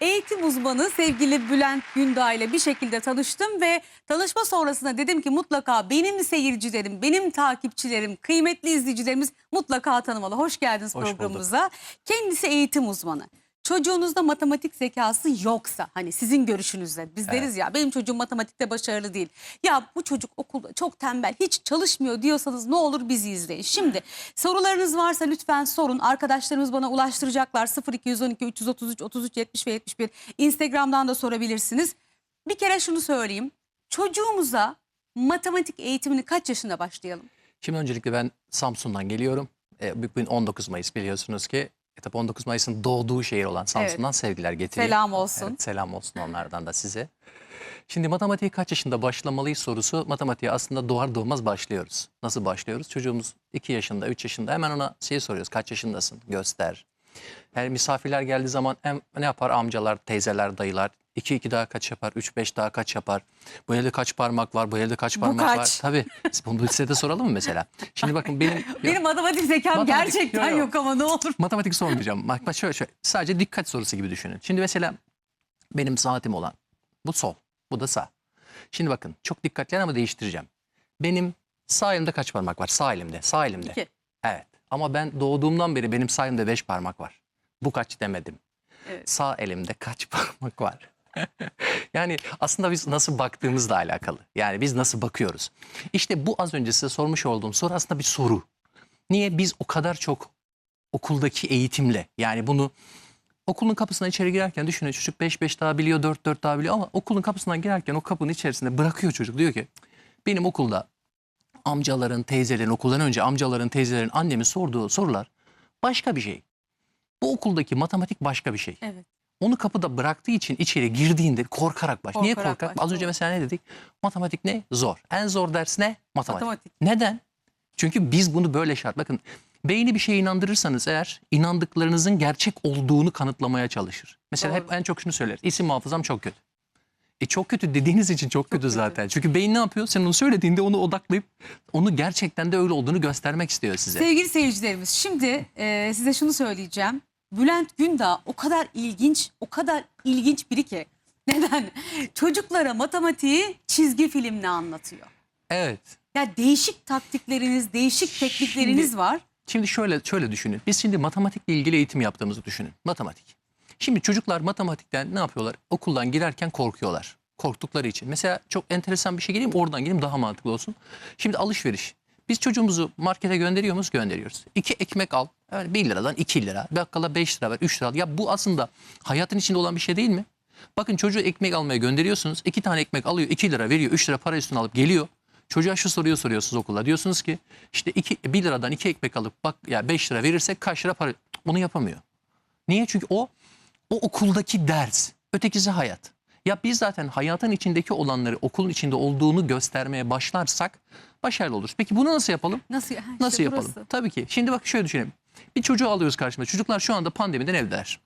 eğitim uzmanı sevgili Bülent Gündağ ile bir şekilde tanıştım ve tanışma sonrasında dedim ki mutlaka benim seyircilerim, benim takipçilerim, kıymetli izleyicilerimiz mutlaka tanımalı. Hoş geldiniz Hoş bulduk. programımıza. Kendisi eğitim uzmanı. Çocuğunuzda matematik zekası yoksa hani sizin görüşünüzle biz deriz ya benim çocuğum matematikte başarılı değil. Ya bu çocuk okulda çok tembel hiç çalışmıyor diyorsanız ne olur bizi izleyin. Şimdi sorularınız varsa lütfen sorun. Arkadaşlarımız bana ulaştıracaklar 0212 333 33 70 ve 71. Instagram'dan da sorabilirsiniz. Bir kere şunu söyleyeyim. Çocuğumuza matematik eğitimini kaç yaşında başlayalım? Şimdi öncelikle ben Samsun'dan geliyorum. E, bugün 19 Mayıs biliyorsunuz ki. E, tabii 19 Mayıs'ın doğduğu şehir olan Samsun'dan sevgiler getiriyor. Selam olsun. Evet, selam olsun onlardan da size. Şimdi matematiğe kaç yaşında başlamalıyız sorusu matematiğe aslında doğar doğmaz başlıyoruz. Nasıl başlıyoruz? Çocuğumuz 2 yaşında, 3 yaşında hemen ona şey soruyoruz. Kaç yaşındasın? Göster. Yani misafirler geldiği zaman hem ne yapar amcalar, teyzeler, dayılar? 2 2 daha kaç yapar? 3 5 daha kaç yapar? Bu elde kaç parmak var? Bu elde kaç Bu parmak var? kaç? Tabii. Bunu size de soralım mı mesela? Şimdi bakın benim Benim matematik zekam Matematik- gerçekten Yok, yok. yok ama ne olur. matematik sormayacağım. Bak, bak şöyle, şöyle sadece dikkat sorusu gibi düşünün. Şimdi mesela benim saatim olan bu sol, bu da sağ. Şimdi bakın çok dikkatli ama değiştireceğim. Benim sağ elimde kaç parmak var? Sağ elimde, sağ elimde. İki. Evet. Ama ben doğduğumdan beri benim sağ elimde beş parmak var. Bu kaç demedim. Evet. Sağ elimde kaç parmak var? yani aslında biz nasıl baktığımızla alakalı. Yani biz nasıl bakıyoruz. İşte bu az önce size sormuş olduğum soru aslında bir soru. Niye biz o kadar çok okuldaki eğitimle yani bunu okulun kapısına içeri girerken düşünün çocuk 5 5 daha biliyor 4 4 daha biliyor ama okulun kapısından girerken o kapının içerisinde bırakıyor çocuk diyor ki benim okulda amcaların teyzelerin okuldan önce amcaların teyzelerin annemin sorduğu sorular başka bir şey. Bu okuldaki matematik başka bir şey. Evet. Onu kapıda bıraktığı için içeri girdiğinde korkarak baş. Niye korkar? baş, Az önce mesela ne dedik? Matematik ne? Zor. En zor ders ne? Matematik. Matematik. Neden? Çünkü biz bunu böyle şart. Bakın beyni bir şeye inandırırsanız eğer inandıklarınızın gerçek olduğunu kanıtlamaya çalışır. Mesela Doğru. hep en çok şunu söyler. İsim hafızam çok kötü. E çok kötü dediğiniz için çok, kötü kötü. zaten. Çünkü beyin ne yapıyor? Sen onu söylediğinde onu odaklayıp onu gerçekten de öyle olduğunu göstermek istiyor size. Sevgili seyircilerimiz şimdi e, size şunu söyleyeceğim. Bülent Gündağ o kadar ilginç, o kadar ilginç biri ki. Neden? Çocuklara matematiği çizgi filmle anlatıyor. Evet. Ya değişik taktikleriniz, değişik teknikleriniz var. Şimdi şöyle şöyle düşünün. Biz şimdi matematikle ilgili eğitim yaptığımızı düşünün. Matematik. Şimdi çocuklar matematikten ne yapıyorlar? Okuldan girerken korkuyorlar. Korktukları için. Mesela çok enteresan bir şey geleyim oradan geleyim daha mantıklı olsun. Şimdi alışveriş. Biz çocuğumuzu markete gönderiyor muyuz? Gönderiyoruz. İki ekmek al. Yani 1 liradan 2 lira. Bakkala 5 lira ver, 3 lira al. Ya bu aslında hayatın içinde olan bir şey değil mi? Bakın çocuğu ekmek almaya gönderiyorsunuz. iki tane ekmek alıyor 2 lira veriyor 3 lira para üstüne alıp geliyor. Çocuğa şu soruyu soruyorsunuz okulda. Diyorsunuz ki işte 2, 1 liradan 2 ekmek alıp bak ya 5 lira verirsek kaç lira para? Onu yapamıyor. Niye? Çünkü o o okuldaki ders. Ötekisi hayat. Ya biz zaten hayatın içindeki olanları okulun içinde olduğunu göstermeye başlarsak başarılı oluruz. Peki bunu nasıl yapalım? Nasıl, ha, işte Nasıl yapalım? burası. Tabii ki. Şimdi bak şöyle düşünelim. Bir çocuğu alıyoruz karşımıza. Çocuklar şu anda pandemiden evdeler.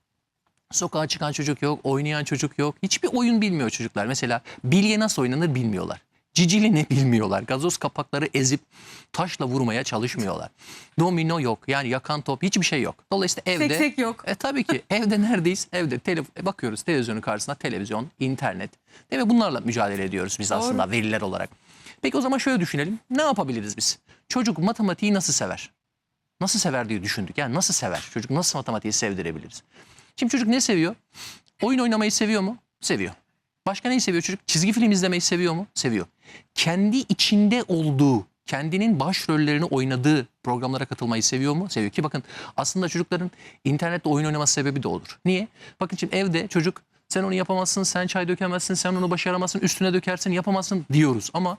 Sokağa çıkan çocuk yok, oynayan çocuk yok. Hiçbir oyun bilmiyor çocuklar. Mesela bilye nasıl oynanır bilmiyorlar. Cicili ne bilmiyorlar. Gazoz kapakları ezip taşla vurmaya çalışmıyorlar. Domino yok. Yani yakan top hiçbir şey yok. Dolayısıyla evde... Seksek yok. E tabii ki evde neredeyiz? Evde tele, bakıyoruz televizyonun karşısına televizyon, internet. Değil mi? Bunlarla mücadele ediyoruz biz aslında veriler olarak. Peki o zaman şöyle düşünelim. Ne yapabiliriz biz? Çocuk matematiği nasıl sever? Nasıl sever diye düşündük. Yani nasıl sever? Çocuk nasıl matematiği sevdirebiliriz? Şimdi çocuk ne seviyor? Oyun oynamayı seviyor mu? Seviyor. Başka neyi seviyor çocuk? Çizgi film izlemeyi seviyor mu? Seviyor. Kendi içinde olduğu, kendinin başrollerini oynadığı programlara katılmayı seviyor mu? Seviyor ki bakın aslında çocukların internette oyun oynaması sebebi de olur. Niye? Bakın şimdi evde çocuk sen onu yapamazsın, sen çay dökemezsin, sen onu başaramazsın, üstüne dökersin, yapamazsın diyoruz. Ama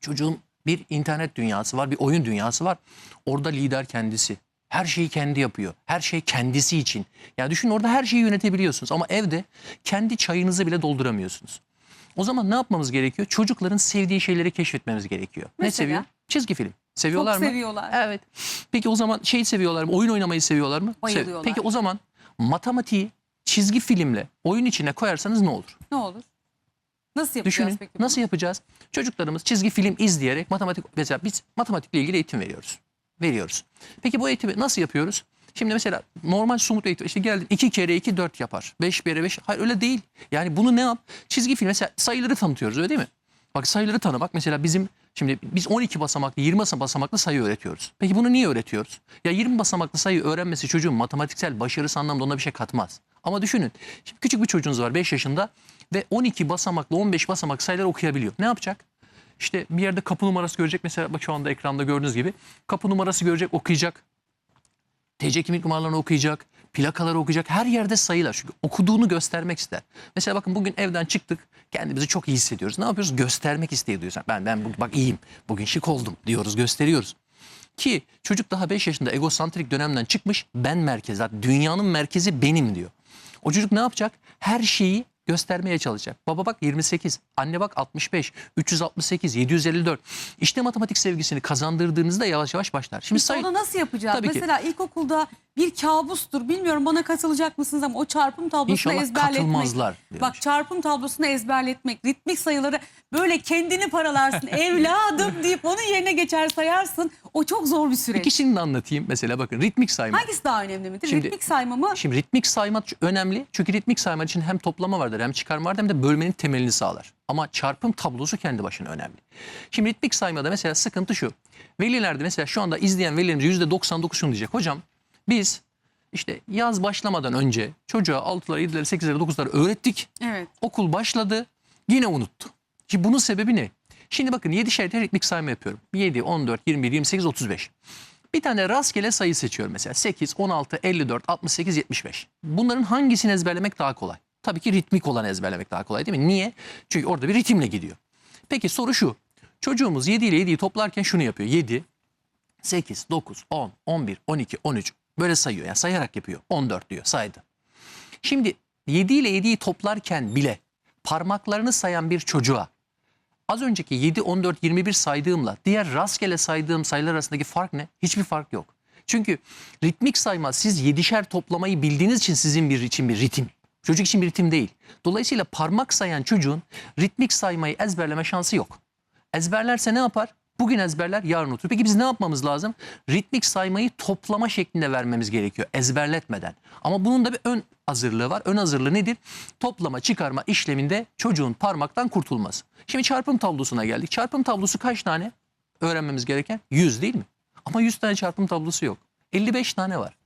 çocuğun bir internet dünyası var, bir oyun dünyası var. Orada lider kendisi. Her şeyi kendi yapıyor. Her şey kendisi için. Ya düşünün orada her şeyi yönetebiliyorsunuz ama evde kendi çayınızı bile dolduramıyorsunuz. O zaman ne yapmamız gerekiyor? Çocukların sevdiği şeyleri keşfetmemiz gerekiyor. Ne Mesela? seviyor? Çizgi film. Seviyorlar Çok mı? seviyorlar. Evet. Peki o zaman şey seviyorlar mı? Oyun oynamayı seviyorlar mı? Bayılıyorlar. Peki o zaman matematiği çizgi filmle oyun içine koyarsanız ne olur? Ne olur? Nasıl yapacağız Düşünün peki? bunu? nasıl yapacağız? Çocuklarımız çizgi film izleyerek matematik mesela biz matematikle ilgili eğitim veriyoruz. Veriyoruz. Peki bu eğitimi nasıl yapıyoruz? Şimdi mesela normal somut eğitim işte geldin 2 kere 2 4 yapar. 5 kere 5 hayır öyle değil. Yani bunu ne yap? Çizgi film mesela sayıları tanıtıyoruz öyle değil mi? Bak sayıları tanı bak mesela bizim şimdi biz 12 basamaklı 20 basamaklı sayı öğretiyoruz. Peki bunu niye öğretiyoruz? Ya 20 basamaklı sayı öğrenmesi çocuğun matematiksel başarısı anlamda ona bir şey katmaz. Ama düşünün şimdi küçük bir çocuğunuz var 5 yaşında ve 12 basamaklı 15 basamak sayıları okuyabiliyor. Ne yapacak? İşte bir yerde kapı numarası görecek mesela bak şu anda ekranda gördüğünüz gibi kapı numarası görecek okuyacak. TC kimlik numaralarını okuyacak, plakaları okuyacak. Her yerde sayılar. Çünkü okuduğunu göstermek ister. Mesela bakın bugün evden çıktık. Kendimizi çok iyi hissediyoruz. Ne yapıyoruz? Göstermek istiyoruz. Ben ben bugün bak iyiyim. Bugün şık oldum diyoruz, gösteriyoruz. Ki çocuk daha 5 yaşında egosantrik dönemden çıkmış. Ben merkez. Dünyanın merkezi benim diyor. O çocuk ne yapacak? Her şeyi göstermeye çalışacak. Baba bak 28, anne bak 65, 368, 754. İşte matematik sevgisini kazandırdığınızda yavaş yavaş başlar. Şimdi Biz sayı onu nasıl yapacağız? Tabii ki. Mesela ilkokulda bir kabustur. Bilmiyorum bana katılacak mısınız ama o çarpım tablosunu İnşallah ezberletmek. katılmazlar diyormuş. Bak çarpım tablosunu ezberletmek, ritmik sayıları böyle kendini paralarsın. Evladım deyip onun yerine geçer sayarsın. O çok zor bir süreç. İkisini de anlatayım. Mesela bakın ritmik sayma. Hangisi daha önemli midir? Şimdi- ritmik sayma mı? Şimdi ritmik sayma önemli. Çünkü ritmik sayma için hem toplama vardır hem çıkarma vardır hem de bölmenin temelini sağlar. Ama çarpım tablosu kendi başına önemli. Şimdi ritmik saymada mesela sıkıntı şu. Velilerde mesela şu anda izleyen velilerimiz %99 şunu diyecek. Hocam biz işte yaz başlamadan önce çocuğa 6'ları, 7'leri, 8'leri, 9'ları öğrettik. Evet. Okul başladı yine unuttu. Ki bunun sebebi ne? Şimdi bakın 7 şerite ritmik sayma yapıyorum. 7, 14, 21, 28, 35. Bir tane rastgele sayı seçiyorum mesela. 8, 16, 54, 68, 75. Bunların hangisini ezberlemek daha kolay? Tabii ki ritmik olanı ezberlemek daha kolay değil mi? Niye? Çünkü orada bir ritimle gidiyor. Peki soru şu. Çocuğumuz 7 ile 7'yi toplarken şunu yapıyor. 7, 8, 9, 10, 11, 12, 13 böyle sayıyor. Yani sayarak yapıyor. 14 diyor saydı. Şimdi 7 ile 7'yi toplarken bile parmaklarını sayan bir çocuğa az önceki 7, 14, 21 saydığımla diğer rastgele saydığım sayılar arasındaki fark ne? Hiçbir fark yok. Çünkü ritmik sayma siz yedişer toplamayı bildiğiniz için sizin bir için bir ritim. Çocuk için bir ritim değil. Dolayısıyla parmak sayan çocuğun ritmik saymayı ezberleme şansı yok. Ezberlerse ne yapar? Bugün ezberler, yarın unutur. Peki biz ne yapmamız lazım? Ritmik saymayı toplama şeklinde vermemiz gerekiyor ezberletmeden. Ama bunun da bir ön hazırlığı var. Ön hazırlığı nedir? Toplama, çıkarma işleminde çocuğun parmaktan kurtulması. Şimdi çarpım tablosuna geldik. Çarpım tablosu kaç tane öğrenmemiz gereken? 100 değil mi? Ama 100 tane çarpım tablosu yok. 55 tane var.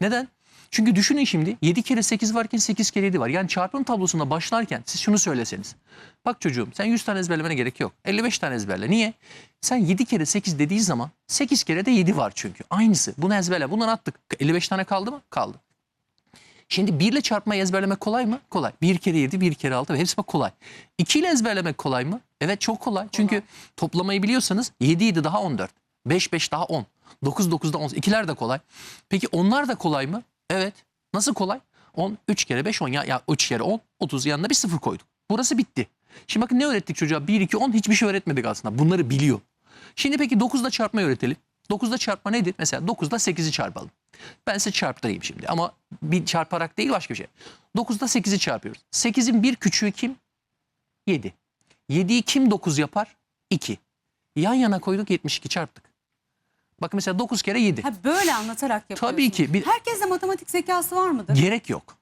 Neden? Çünkü düşünün şimdi 7 kere 8 varken 8 kere 7 var. Yani çarpım tablosuna başlarken siz şunu söyleseniz. Bak çocuğum sen 100 tane ezberlemene gerek yok. 55 tane ezberle. Niye? Sen 7 kere 8 dediği zaman 8 kere de 7 var çünkü. Aynısı. Bunu ezberle. Bundan attık. 55 tane kaldı mı? Kaldı. Şimdi 1 ile çarpmayı ezberlemek kolay mı? Kolay. 1 kere 7, 1 kere 6 ve hepsi bak kolay. 2 ile ezberlemek kolay mı? Evet çok kolay. Çünkü toplamayı biliyorsanız 7 7 daha 14. 5 5 daha 10. 9 9 da 10. İkiler de kolay. Peki onlar da kolay mı? Evet. Nasıl kolay? 10, 3 kere 5, 10. Ya, ya 3 kere 10, 30 yanına bir sıfır koyduk. Burası bitti. Şimdi bakın ne öğrettik çocuğa? 1, 2, 10 hiçbir şey öğretmedik aslında. Bunları biliyor. Şimdi peki 9'da çarpmayı öğretelim. 9'da çarpma nedir? Mesela 9'da 8'i çarpalım. Ben size çarptırayım şimdi ama bir çarparak değil başka bir şey. 9'da 8'i çarpıyoruz. 8'in bir küçüğü kim? 7. 7'yi kim 9 yapar? 2. Yan yana koyduk 72 çarptık. Bakın mesela 9 kere 7. Ha, böyle anlatarak yapıyorsunuz. Tabii ki. Bir- Herkeste matematik zekası var mıdır? Gerek yok.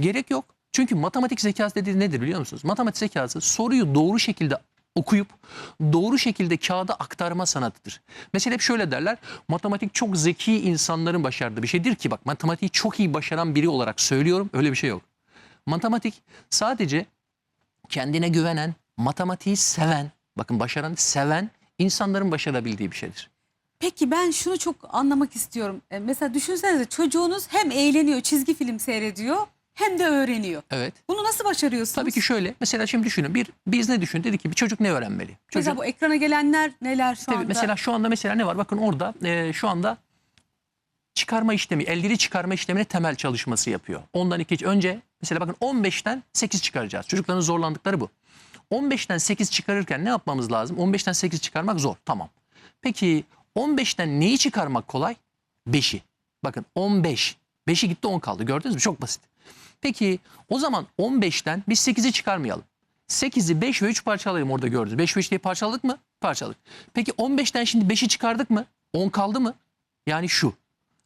Gerek yok. Çünkü matematik zekası dediği nedir biliyor musunuz? Matematik zekası soruyu doğru şekilde okuyup doğru şekilde kağıda aktarma sanatıdır. Mesela hep şöyle derler. Matematik çok zeki insanların başardığı bir şeydir ki bak matematiği çok iyi başaran biri olarak söylüyorum. Öyle bir şey yok. Matematik sadece kendine güvenen, matematiği seven, bakın başaran, seven insanların başarabildiği bir şeydir. Peki ben şunu çok anlamak istiyorum. E, mesela düşünsenize çocuğunuz hem eğleniyor, çizgi film seyrediyor hem de öğreniyor. Evet. Bunu nasıl başarıyorsunuz? Tabii ki şöyle. Mesela şimdi düşünün. Bir biz ne düşün? Dedik ki bir çocuk ne öğrenmeli? Çocuk, Mesela bu ekrana gelenler neler şu Tabii anda? mesela şu anda mesela ne var? Bakın orada e, şu anda çıkarma işlemi, elleri çıkarma işlemine temel çalışması yapıyor. Ondan iki önce mesela bakın 15'ten 8 çıkaracağız. Çocukların zorlandıkları bu. 15'ten 8 çıkarırken ne yapmamız lazım? 15'ten 8 çıkarmak zor. Tamam. Peki 15'ten neyi çıkarmak kolay? 5'i. Bakın 15. 5'i gitti 10 kaldı. Gördünüz mü? Çok basit. Peki o zaman 15'ten biz 8'i çıkarmayalım. 8'i 5 ve 3 parçalayalım orada gördünüz. 5 ve 3 diye parçaladık mı? Parçaladık. Peki 15'ten şimdi 5'i çıkardık mı? 10 kaldı mı? Yani şu.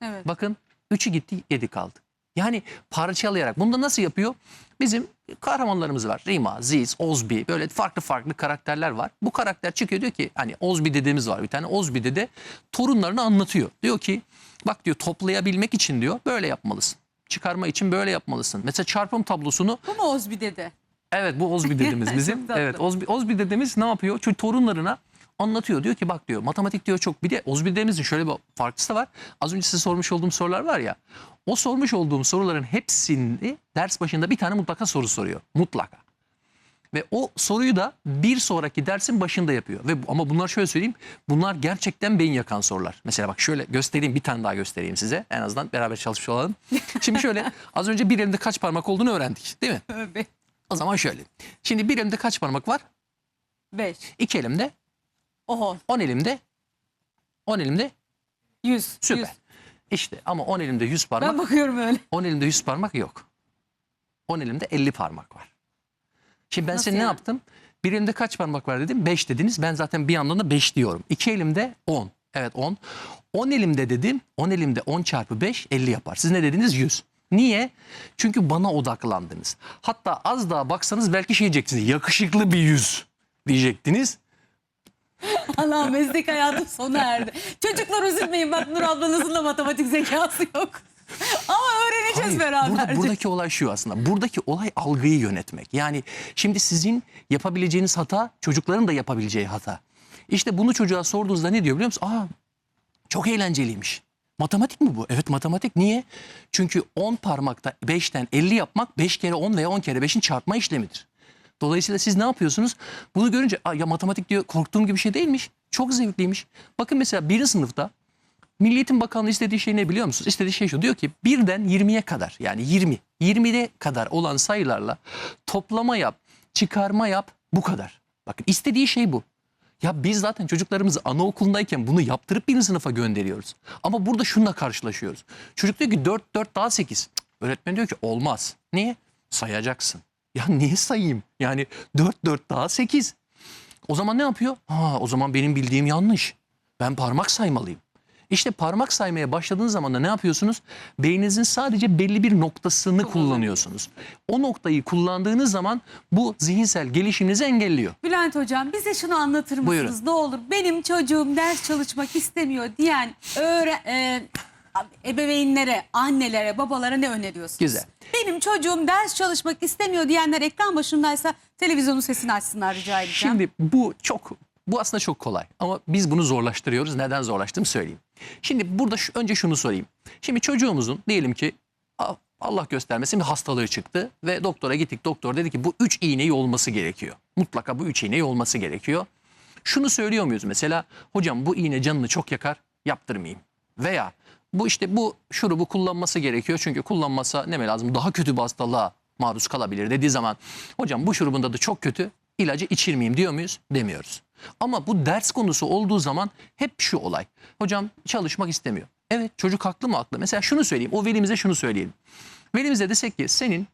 Evet. Bakın Üçü gitti yedi kaldı. Yani parçalayarak. Bunu da nasıl yapıyor? Bizim kahramanlarımız var. Rima, Ziz, Ozbi böyle farklı farklı karakterler var. Bu karakter çıkıyor diyor ki hani Ozbi dedemiz var bir tane. Ozbi dede torunlarını anlatıyor. Diyor ki bak diyor toplayabilmek için diyor böyle yapmalısın. Çıkarma için böyle yapmalısın. Mesela çarpım tablosunu Bu mu Ozbi dedi? Evet bu Ozbi dedemiz bizim. evet Ozbi, Ozbi dedemiz ne yapıyor? Çünkü torunlarına anlatıyor. Diyor ki bak diyor matematik diyor çok. Bir de Ozbi dedemizin şöyle bir farklısı da var. Az önce size sormuş olduğum sorular var ya. O sormuş olduğum soruların hepsini ders başında bir tane mutlaka soru soruyor. Mutlaka. Ve o soruyu da bir sonraki dersin başında yapıyor. Ve ama bunlar şöyle söyleyeyim. Bunlar gerçekten beyin yakan sorular. Mesela bak şöyle göstereyim bir tane daha göstereyim size. En azından beraber çalışmış olalım. Şimdi şöyle az önce bir elimde kaç parmak olduğunu öğrendik değil mi? Tövbe. O zaman şöyle. Şimdi bir elimde kaç parmak var? Beş. İki elimde, Oho. on elimde, on elimde Yüz. süper. Yüz. İşte ama on elimde yüz parmak, Ben bakıyorum öyle. on elimde yüz parmak yok. On elimde elli parmak var. Şimdi ben Nasıl size ne yani? yaptım? Bir elimde kaç parmak var dedim? Beş dediniz. Ben zaten bir yandan da beş diyorum. İki elimde on. Evet on. On elimde dedim. On elimde on çarpı beş elli yapar. Siz ne dediniz? Yüz. Niye? Çünkü bana odaklandınız. Hatta az daha baksanız belki şey diyeceksiniz. Yakışıklı bir yüz diyecektiniz. Allah meslek hayatım sona erdi. Çocuklar üzülmeyin bak Nur ablanızın da matematik zekası yok. Ama öğreneceğiz Hayır, beraberce. burada, buradaki olay şu aslında. Buradaki olay algıyı yönetmek. Yani şimdi sizin yapabileceğiniz hata çocukların da yapabileceği hata. İşte bunu çocuğa sorduğunuzda ne diyor biliyor musun? Aa çok eğlenceliymiş. Matematik mi bu? Evet matematik. Niye? Çünkü 10 parmakta 5'ten 50 yapmak 5 kere 10 veya 10 kere 5'in çarpma işlemidir. Dolayısıyla siz ne yapıyorsunuz? Bunu görünce ya matematik diyor korktuğum gibi bir şey değilmiş. Çok zevkliymiş. Bakın mesela birinci sınıfta Milli Eğitim Bakanlığı istediği şey ne biliyor musunuz? İstediği şey şu. Diyor ki birden 20'ye kadar yani 20, 20'de kadar olan sayılarla toplama yap, çıkarma yap bu kadar. Bakın istediği şey bu. Ya biz zaten çocuklarımızı anaokulundayken bunu yaptırıp birinci sınıfa gönderiyoruz. Ama burada şununla karşılaşıyoruz. Çocuk diyor ki 4, 4 daha 8. Cık, Öğretmen diyor ki olmaz. Niye? Sayacaksın. Ya niye sayayım? Yani 4, 4 daha 8. O zaman ne yapıyor? Ha, o zaman benim bildiğim yanlış. Ben parmak saymalıyım. İşte parmak saymaya başladığınız zaman da ne yapıyorsunuz? Beyninizin sadece belli bir noktasını kullanıyorsunuz. O noktayı kullandığınız zaman bu zihinsel gelişiminizi engelliyor. Bülent hocam bize şunu anlatır mısınız Buyurun. ne olur? Benim çocuğum ders çalışmak istemiyor diyen öğre, e, ebeveynlere, annelere, babalara ne öneriyorsunuz? Güzel. Benim çocuğum ders çalışmak istemiyor diyenler ekran başındaysa televizyonun sesini açsınlar rica edeceğim. Şimdi bu çok bu aslında çok kolay ama biz bunu zorlaştırıyoruz. Neden zorlaştığımı söyleyeyim. Şimdi burada şu, önce şunu sorayım. Şimdi çocuğumuzun diyelim ki Allah göstermesin bir hastalığı çıktı ve doktora gittik. Doktor dedi ki bu üç iğneyi olması gerekiyor. Mutlaka bu üç iğneyi olması gerekiyor. Şunu söylüyor muyuz mesela? Hocam bu iğne canını çok yakar yaptırmayayım. Veya bu işte bu şurubu kullanması gerekiyor. Çünkü kullanmasa ne mi lazım? Daha kötü bir hastalığa maruz kalabilir dediği zaman hocam bu şurubun tadı çok kötü ilacı içirmeyeyim diyor muyuz? Demiyoruz. Ama bu ders konusu olduğu zaman hep şu olay. Hocam çalışmak istemiyor. Evet çocuk haklı mı haklı? Mesela şunu söyleyeyim. O velimize şunu söyleyelim. Velimize desek ki senin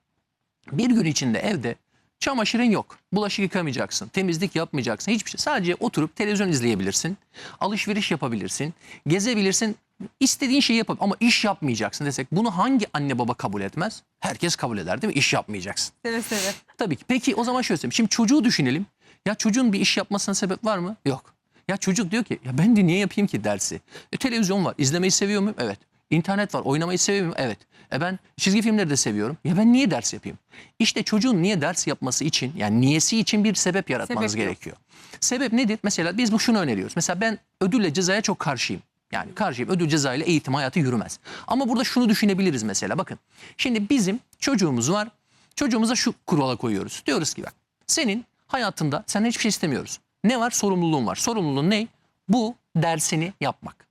bir gün içinde evde çamaşırın yok. Bulaşık yıkamayacaksın. Temizlik yapmayacaksın. Hiçbir şey. Sadece oturup televizyon izleyebilirsin. Alışveriş yapabilirsin. Gezebilirsin. İstediğin şeyi yapabilirsin. Ama iş yapmayacaksın desek bunu hangi anne baba kabul etmez? Herkes kabul eder değil mi? İş yapmayacaksın. Seve seve. Tabii ki. Peki o zaman şöyle söyleyeyim. Şimdi çocuğu düşünelim. Ya çocuğun bir iş yapmasına sebep var mı? Yok. Ya çocuk diyor ki ya ben de niye yapayım ki dersi? E, televizyon var. İzlemeyi seviyor muyum? Evet. İnternet var. Oynamayı seviyor muyum? Evet. E ben çizgi filmleri de seviyorum. Ya ben niye ders yapayım? İşte çocuğun niye ders yapması için yani niyesi için bir sebep yaratmanız Sebep yok. gerekiyor. Sebep nedir? Mesela biz bu şunu öneriyoruz. Mesela ben ödülle cezaya çok karşıyım. Yani karşıyım. Ödül ceza ile eğitim hayatı yürümez. Ama burada şunu düşünebiliriz mesela. Bakın. Şimdi bizim çocuğumuz var. Çocuğumuza şu kurala koyuyoruz. Diyoruz ki bak senin hayatında senden hiçbir şey istemiyoruz. Ne var? Sorumluluğun var. Sorumluluğun ne? Bu dersini yapmak.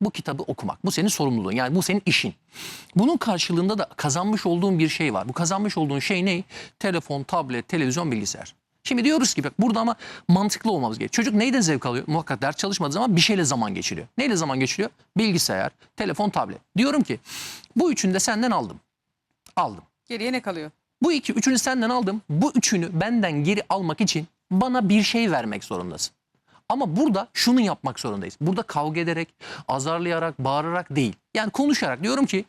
Bu kitabı okumak. Bu senin sorumluluğun. Yani bu senin işin. Bunun karşılığında da kazanmış olduğun bir şey var. Bu kazanmış olduğun şey ne? Telefon, tablet, televizyon, bilgisayar. Şimdi diyoruz ki bak burada ama mantıklı olmamız gerekiyor. Çocuk neyden zevk alıyor? Muhakkak ders çalışmadığı zaman bir şeyle zaman geçiriyor. Neyle zaman geçiriyor? Bilgisayar, telefon, tablet. Diyorum ki bu üçünü de senden aldım. Aldım. Geriye ne kalıyor? Bu iki, üçünü senden aldım. Bu üçünü benden geri almak için bana bir şey vermek zorundasın. Ama burada şunu yapmak zorundayız. Burada kavga ederek, azarlayarak, bağırarak değil. Yani konuşarak diyorum ki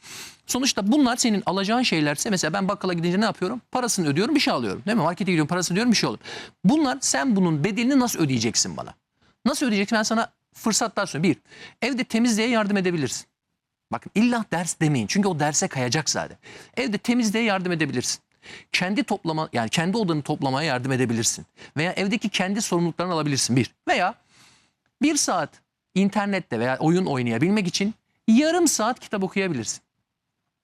sonuçta bunlar senin alacağın şeylerse mesela ben bakkala gidince ne yapıyorum? Parasını ödüyorum bir şey alıyorum. Değil mi? Markete gidiyorum parasını ödüyorum bir şey alıyorum. Bunlar sen bunun bedelini nasıl ödeyeceksin bana? Nasıl ödeyeceksin? Ben sana fırsatlar sunuyorum. Bir, evde temizliğe yardım edebilirsin. Bakın illa ders demeyin. Çünkü o derse kayacak zaten. Evde temizliğe yardım edebilirsin. Kendi toplama yani kendi odanı toplamaya yardım edebilirsin. Veya evdeki kendi sorumluluklarını alabilirsin bir. Veya bir saat internette veya oyun oynayabilmek için yarım saat kitap okuyabilirsin.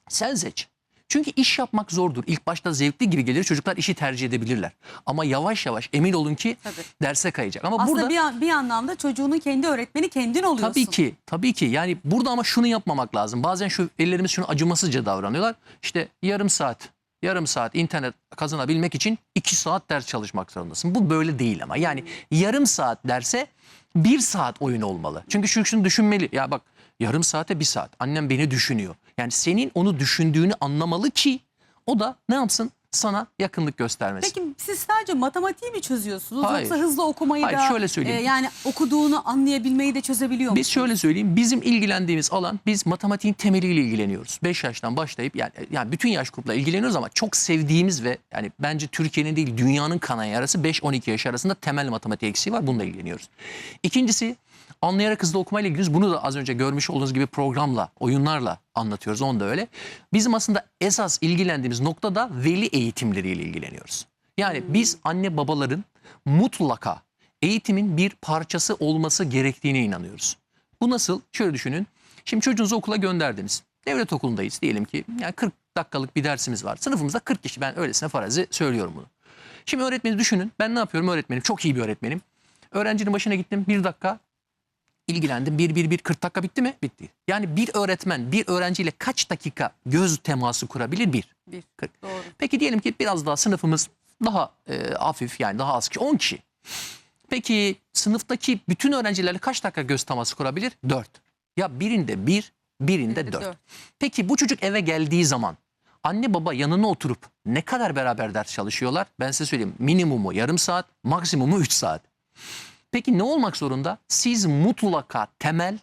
Sen seç. Çünkü iş yapmak zordur. İlk başta zevkli gibi gelir. Çocuklar işi tercih edebilirler. Ama yavaş yavaş emin olun ki Tabii. derse kayacak. Ama Aslında burada bir, an- bir anlamda çocuğunun kendi öğretmeni kendin oluyorsun. Tabii ki, tabii ki. Yani burada ama şunu yapmamak lazım. Bazen şu ellerimiz şunu acımasızca davranıyorlar. İşte yarım saat, yarım saat internet kazanabilmek için iki saat ders çalışmak zorundasın. Bu böyle değil ama. Yani yarım saat derse bir saat oyun olmalı. Çünkü şu şunu düşünmeli. Ya bak yarım saate bir saat. Annem beni düşünüyor. Yani senin onu düşündüğünü anlamalı ki o da ne yapsın? Sana yakınlık göstermesin. Peki siz sadece matematiği mi çözüyorsunuz Hayır. yoksa hızlı okumayı Hayır, da şöyle söyleyeyim. e, yani okuduğunu anlayabilmeyi de çözebiliyor Biz musunuz? şöyle söyleyeyim. Bizim ilgilendiğimiz alan biz matematiğin temeliyle ilgileniyoruz. 5 yaştan başlayıp yani, yani bütün yaş grupla ilgileniyoruz ama çok sevdiğimiz ve yani bence Türkiye'nin değil dünyanın kanayan yarası 5-12 yaş arasında temel matematik eksiği var. Bununla ilgileniyoruz. İkincisi anlayarak hızlı okumayla ilgileniyoruz. Bunu da az önce görmüş olduğunuz gibi programla, oyunlarla anlatıyoruz. Onu da öyle. Bizim aslında esas ilgilendiğimiz nokta da veli eğitimleriyle ilgileniyoruz. Yani biz anne babaların mutlaka eğitimin bir parçası olması gerektiğine inanıyoruz. Bu nasıl? Şöyle düşünün. Şimdi çocuğunuzu okula gönderdiniz. Devlet okulundayız diyelim ki. Yani 40 dakikalık bir dersimiz var. Sınıfımızda 40 kişi. Ben öylesine farazi söylüyorum bunu. Şimdi öğretmeni düşünün. Ben ne yapıyorum öğretmenim? Çok iyi bir öğretmenim. Öğrencinin başına gittim. Bir dakika ilgilendim. Bir, bir, bir, 40 dakika bitti mi? Bitti. Yani bir öğretmen bir öğrenciyle kaç dakika göz teması kurabilir? Bir. Bir. Kırk. Doğru. Peki diyelim ki biraz daha sınıfımız daha e, hafif yani daha az kişi 10 kişi. Peki sınıftaki bütün öğrencilerle kaç dakika göz teması kurabilir? 4. Ya birinde 1, birinde Birinde 4. dört. Peki bu çocuk eve geldiği zaman anne baba yanına oturup ne kadar beraber ders çalışıyorlar? Ben size söyleyeyim minimumu yarım saat, maksimumu 3 saat. Peki ne olmak zorunda? Siz mutlaka temel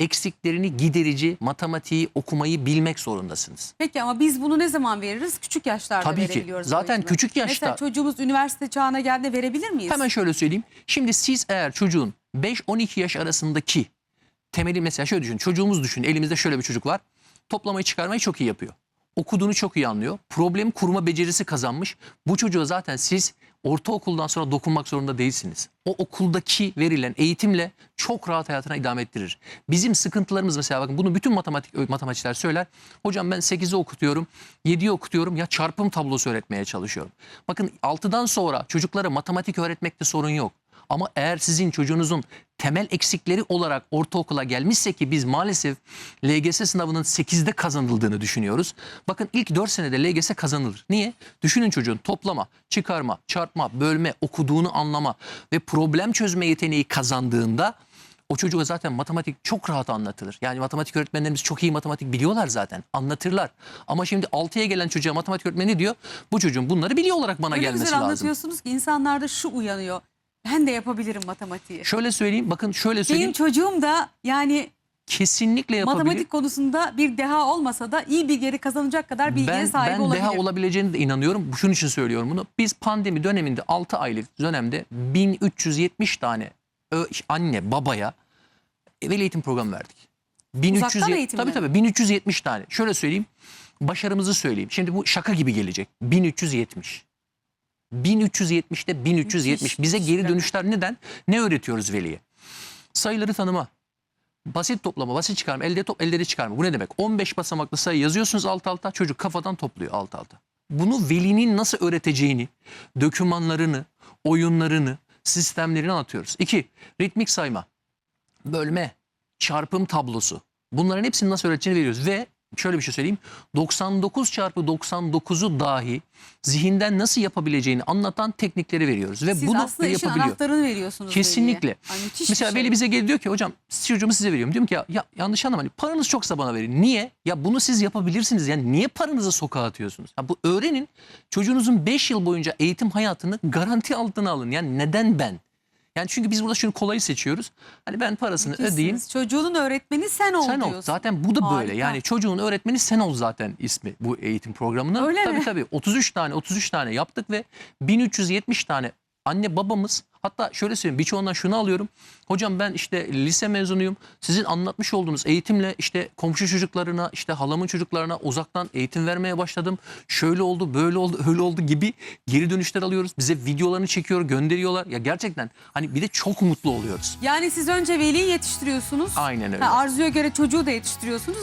eksiklerini giderici matematiği okumayı bilmek zorundasınız. Peki ama biz bunu ne zaman veririz? Küçük yaşlarda Tabii ki. verebiliyoruz. Zaten eğitimi. küçük yaşta- Mesela çocuğumuz üniversite çağına geldiğinde verebilir miyiz? Hemen şöyle söyleyeyim. Şimdi siz eğer çocuğun 5-12 yaş arasındaki temeli mesela şöyle düşün. Çocuğumuz düşün. Elimizde şöyle bir çocuk var. Toplamayı çıkarmayı çok iyi yapıyor. Okuduğunu çok iyi anlıyor. Problem kurma becerisi kazanmış. Bu çocuğa zaten siz ortaokuldan sonra dokunmak zorunda değilsiniz. O okuldaki verilen eğitimle çok rahat hayatına idame ettirir. Bizim sıkıntılarımız mesela bakın bunu bütün matematik matematikçiler söyler. Hocam ben 8'i okutuyorum, 7'yi okutuyorum ya çarpım tablosu öğretmeye çalışıyorum. Bakın 6'dan sonra çocuklara matematik öğretmekte sorun yok. Ama eğer sizin çocuğunuzun temel eksikleri olarak ortaokula gelmişse ki biz maalesef LGS sınavının 8'de kazanıldığını düşünüyoruz. Bakın ilk 4 senede LGS kazanılır. Niye? Düşünün çocuğun toplama, çıkarma, çarpma, bölme, okuduğunu anlama ve problem çözme yeteneği kazandığında o çocuğa zaten matematik çok rahat anlatılır. Yani matematik öğretmenlerimiz çok iyi matematik biliyorlar zaten. Anlatırlar. Ama şimdi 6'ya gelen çocuğa matematik öğretmeni diyor? Bu çocuğun bunları biliyor olarak bana Öyle gelmesi güzel lazım. anlatıyorsunuz ki insanlarda şu uyanıyor. Ben de yapabilirim matematiği. Şöyle söyleyeyim bakın şöyle söyleyeyim. Benim çocuğum da yani kesinlikle yapabilir. matematik konusunda bir deha olmasa da iyi bir geri kazanacak kadar bilgiye ben, sahip ben olabilir. deha olabileceğine de inanıyorum. Şunun için söylüyorum bunu. Biz pandemi döneminde 6 aylık dönemde 1370 tane anne babaya veli eğitim programı verdik. 1300 Uzaktan eğitim tabii tabii 1370 tane. Şöyle söyleyeyim. Başarımızı söyleyeyim. Şimdi bu şaka gibi gelecek. 1370. 1370'te 1370. Müthiş, Bize geri dönüşler neden? Ne öğretiyoruz veliye? Sayıları tanıma. Basit toplama, basit çıkarma, elde top, elleri çıkarma. Bu ne demek? 15 basamaklı sayı yazıyorsunuz alt alta, çocuk kafadan topluyor alt alta. Bunu velinin nasıl öğreteceğini, dokümanlarını, oyunlarını, sistemlerini anlatıyoruz. İki, ritmik sayma, bölme, çarpım tablosu. Bunların hepsini nasıl öğreteceğini veriyoruz. Ve şöyle bir şey söyleyeyim. 99 çarpı 99'u dahi zihinden nasıl yapabileceğini anlatan teknikleri veriyoruz. Ve Siz bunu aslında işin yapabiliyor. anahtarını veriyorsunuz. Kesinlikle. Ay, Mesela şey. veli bize geliyor diyor ki hocam çocuğumu size veriyorum. Diyorum ki ya, ya yanlış anlamayın paranız çoksa bana verin. Niye? Ya bunu siz yapabilirsiniz. Yani niye paranızı sokağa atıyorsunuz? Ha, bu öğrenin çocuğunuzun 5 yıl boyunca eğitim hayatını garanti altına alın. Yani neden ben? Yani çünkü biz burada şunu kolayı seçiyoruz. Hani ben parasını ödeyeyim. Siz Çocuğunun öğretmeni sen ol Sen ol. diyorsun. Zaten bu da böyle. Harika. Yani çocuğun öğretmeni sen ol zaten ismi bu eğitim programının. Öyle tabii mi? tabii 33 tane 33 tane yaptık ve 1370 tane anne babamız hatta şöyle söyleyeyim birçoğundan şunu alıyorum. Hocam ben işte lise mezunuyum. Sizin anlatmış olduğunuz eğitimle işte komşu çocuklarına işte halamın çocuklarına uzaktan eğitim vermeye başladım. Şöyle oldu böyle oldu öyle oldu gibi geri dönüşler alıyoruz. Bize videolarını çekiyor gönderiyorlar. Ya gerçekten hani bir de çok mutlu oluyoruz. Yani siz önce veliyi yetiştiriyorsunuz. Aynen öyle. Ha, arzuya göre çocuğu da yetiştiriyorsunuz.